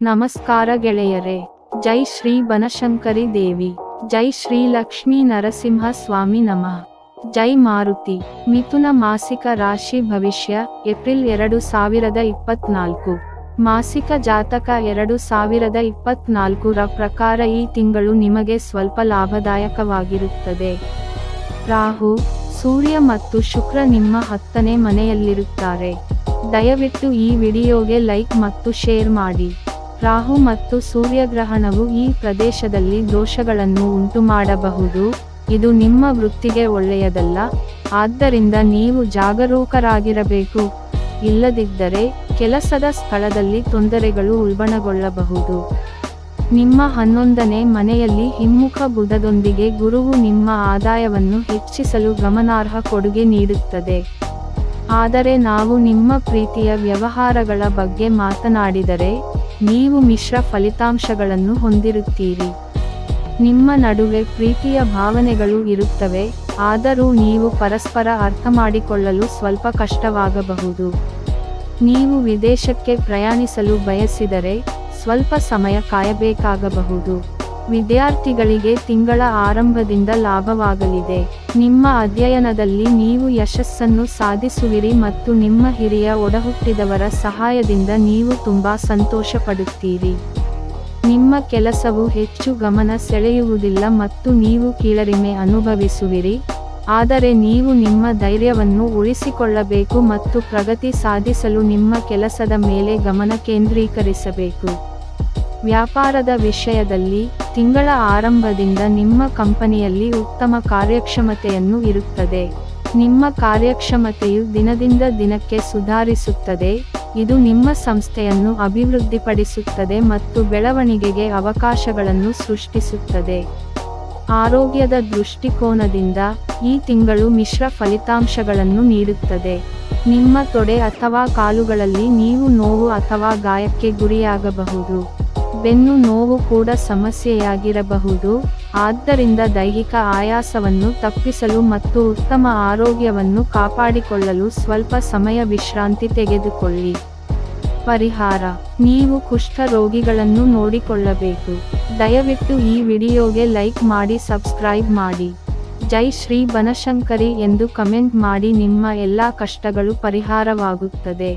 ನಮಸ್ಕಾರ ಗೆಳೆಯರೇ, ಜೈ ಶ್ರೀ ಬನಶಂಕರಿ ದೇವಿ, ಜೈ ಶ್ರೀ ಲಕ್ಷ್ಮೀ ನರಸಿಂಹ ಸ್ವಾಮಿ ನಮಃ. ಜೈ ಮಾರುತಿ, ಮಿಥುನ ಮಾಸಿಕ ರಾಶಿ ಭವಿಷ್ಯ, ಏಪ್ರಿಲ್ ಎರಡು ಸಾವಿರದ ಇಪ್ಪತ್ನಾಲ್ಕು. ಮಾಸಿಕ ಜಾತಕ ಎರಡು ಸಾವಿರದ ಇಪ್ಪತ್ನಾಲ್ಕರ ಪ್ರಕಾರ ಈ ತಿಂಗಳು ನಿಮಗೆ ಸ್ವಲ್ಪ ಲಾಭದಾಯಕವಾಗಿರುತ್ತದೆ. ರಾಹು, ಸೂರ್ಯ ಮತ್ತು ಶುಕ್ರ ನಿಮ್ಮ ಹತ್ತನೇ ಮನೆಯಲ್ಲಿರುತ್ತಾರೆ. ದಯವಿಟ್ಟು ಈ ವಿಡಿಯೋಗೆ ಲೈಕ್ ಮತ್ತು ಶೇರ್ ಮಾಡಿ. ರಾಹು ಮತ್ತು ಸೂರ್ಯಗ್ರಹಣವು ಈ ಪ್ರದೇಶದಲ್ಲಿ ದೋಷಗಳನ್ನು ಉಂಟುಮಾಡಬಹುದು. ಇದು ನಿಮ್ಮ ವೃತ್ತಿಗೆ ಒಳ್ಳೆಯದಲ್ಲ. ಆದ್ದರಿಂದ ನೀವು ಜಾಗರೂಕರಾಗಿರಬೇಕು. ಇಲ್ಲದಿದ್ದರೆ ಕೆಲಸದ ಸ್ಥಳದಲ್ಲಿ ತೊಂದರೆಗಳು ಉಲ್ಬಣಗೊಳ್ಳಬಹುದು. ನಿಮ್ಮ ಹನ್ನೊಂದನೇ ಮನೆಯಲ್ಲಿ ಹಿಮ್ಮುಖ ಬುಧದೊಂದಿಗೆ ಗುರುವು ನಿಮ್ಮ ಆದಾಯವನ್ನು ಹೆಚ್ಚಿಸಲು ಗಮನಾರ್ಹ ಕೊಡುಗೆ ನೀಡುತ್ತದೆ. ಆದರೆ ನಾವು ನಿಮ್ಮ ಪ್ರೀತಿಯ ವ್ಯವಹಾರಗಳ ಬಗ್ಗೆ ಮಾತನಾಡಿದರೆ ನೀವು ಮಿಶ್ರ ಫಲಿತಾಂಶಗಳನ್ನು ಹೊಂದಿರುತ್ತೀರಿ. ನಿಮ್ಮ ನಡುವೆ ಪ್ರೀತಿಯ ಭಾವನೆಗಳು ಇರುತ್ತವೆ, ಆದರೂ ನೀವು ಪರಸ್ಪರ ಅರ್ಥಮಾಡಿಕೊಳ್ಳಲು ಸ್ವಲ್ಪ ಕಷ್ಟವಾಗಬಹುದು. ನೀವು ವಿದೇಶಕ್ಕೆ ಪ್ರಯಾಣಿಸಲು ಬಯಸಿದರೆ ಸ್ವಲ್ಪ ಸಮಯ ಕಾಯಬೇಕಾಗಬಹುದು. ವಿದ್ಯಾರ್ಥಿಗಳಿಗೆ ತಿಂಗಳ ಆರಂಭದಿಂದ ಲಾಭವಾಗಲಿದೆ. ನಿಮ್ಮ ಅಧ್ಯಯನದಲ್ಲಿ ನೀವು ಯಶಸ್ಸನ್ನು ಸಾಧಿಸುವಿರಿ ಮತ್ತು ನಿಮ್ಮ ಹಿರಿಯ ಒಡಹುಟ್ಟಿದವರ ಸಹಾಯದಿಂದ ನೀವು ತುಂಬಾ ಸಂತೋಷ ಪಡುತ್ತೀರಿ ನಿಮ್ಮ ಕೆಲಸವು ಹೆಚ್ಚು ಗಮನ ಸೆಳೆಯುವುದಿಲ್ಲ ಮತ್ತು ನೀವು ಕೀಳರಿಮೆ ಅನುಭವಿಸುವಿರಿ. ಆದರೆ ನೀವು ನಿಮ್ಮ ಧೈರ್ಯವನ್ನು ಉಳಿಸಿಕೊಳ್ಳಬೇಕು ಮತ್ತು ಪ್ರಗತಿ ಸಾಧಿಸಲು ನಿಮ್ಮ ಕೆಲಸದ ಮೇಲೆ ಗಮನ ಕೇಂದ್ರೀಕರಿಸಬೇಕು. ವ್ಯಾಪಾರದ ವಿಷಯದಲ್ಲಿ ತಿಂಗಳ ಆರಂಭದಿಂದ ನಿಮ್ಮ ಕಂಪನಿಯಲ್ಲಿ ಉತ್ತಮ ಕಾರ್ಯಕ್ಷಮತೆಯನ್ನು ಇರುತ್ತದೆ. ನಿಮ್ಮ ಕಾರ್ಯಕ್ಷಮತೆಯು ದಿನದಿಂದ ದಿನಕ್ಕೆ ಸುಧಾರಿಸುತ್ತದೆ. ಇದು ನಿಮ್ಮ ಸಂಸ್ಥೆಯನ್ನು ಅಭಿವೃದ್ಧಿಪಡಿಸುತ್ತದೆ ಮತ್ತು ಬೆಳವಣಿಗೆಗೆ ಅವಕಾಶಗಳನ್ನು ಸೃಷ್ಟಿಸುತ್ತದೆ. ಆರೋಗ್ಯದ ದೃಷ್ಟಿಕೋನದಿಂದ ಈ ತಿಂಗಳು ಮಿಶ್ರ ಫಲಿತಾಂಶಗಳನ್ನು ನೀಡುತ್ತದೆ. ನಿಮ್ಮ ತೊಡೆ ಅಥವಾ ಕಾಲುಗಳಲ್ಲಿ ನೀವು ನೋವು ಅಥವಾ ಗಾಯಕ್ಕೆ ಗುರಿಯಾಗಬಹುದು. ಬೆನ್ನು ನೋವು ಕೂಡ ಸಮಸ್ಯೆಯಾಗಿರಬಹುದು. ಆದ್ದರಿಂದ ದೈಹಿಕ ಆಯಾಸವನ್ನು ತಪ್ಪಿಸಲು ಮತ್ತು ಉತ್ತಮ ಆರೋಗ್ಯವನ್ನು ಕಾಪಾಡಿಕೊಳ್ಳಲು ಸ್ವಲ್ಪ ಸಮಯ ವಿಶ್ರಾಂತಿ ತೆಗೆದುಕೊಳ್ಳಿ. ಪರಿಹಾರ, ನೀವು ಕುಷ್ಠ ರೋಗಿಗಳನ್ನು ನೋಡಿಕೊಳ್ಳಬೇಕು. ದಯವಿಟ್ಟು ಈ ವಿಡಿಯೋಗೆ ಲೈಕ್ ಮಾಡಿ, ಸಬ್ಸ್ಕ್ರೈಬ್ ಮಾಡಿ. ಜೈ ಶ್ರೀ ಬನಶಂಕರಿ ಎಂದು ಕಮೆಂಟ್ ಮಾಡಿ, ನಿಮ್ಮ ಎಲ್ಲ ಕಷ್ಟಗಳು ಪರಿಹಾರವಾಗುತ್ತದೆ.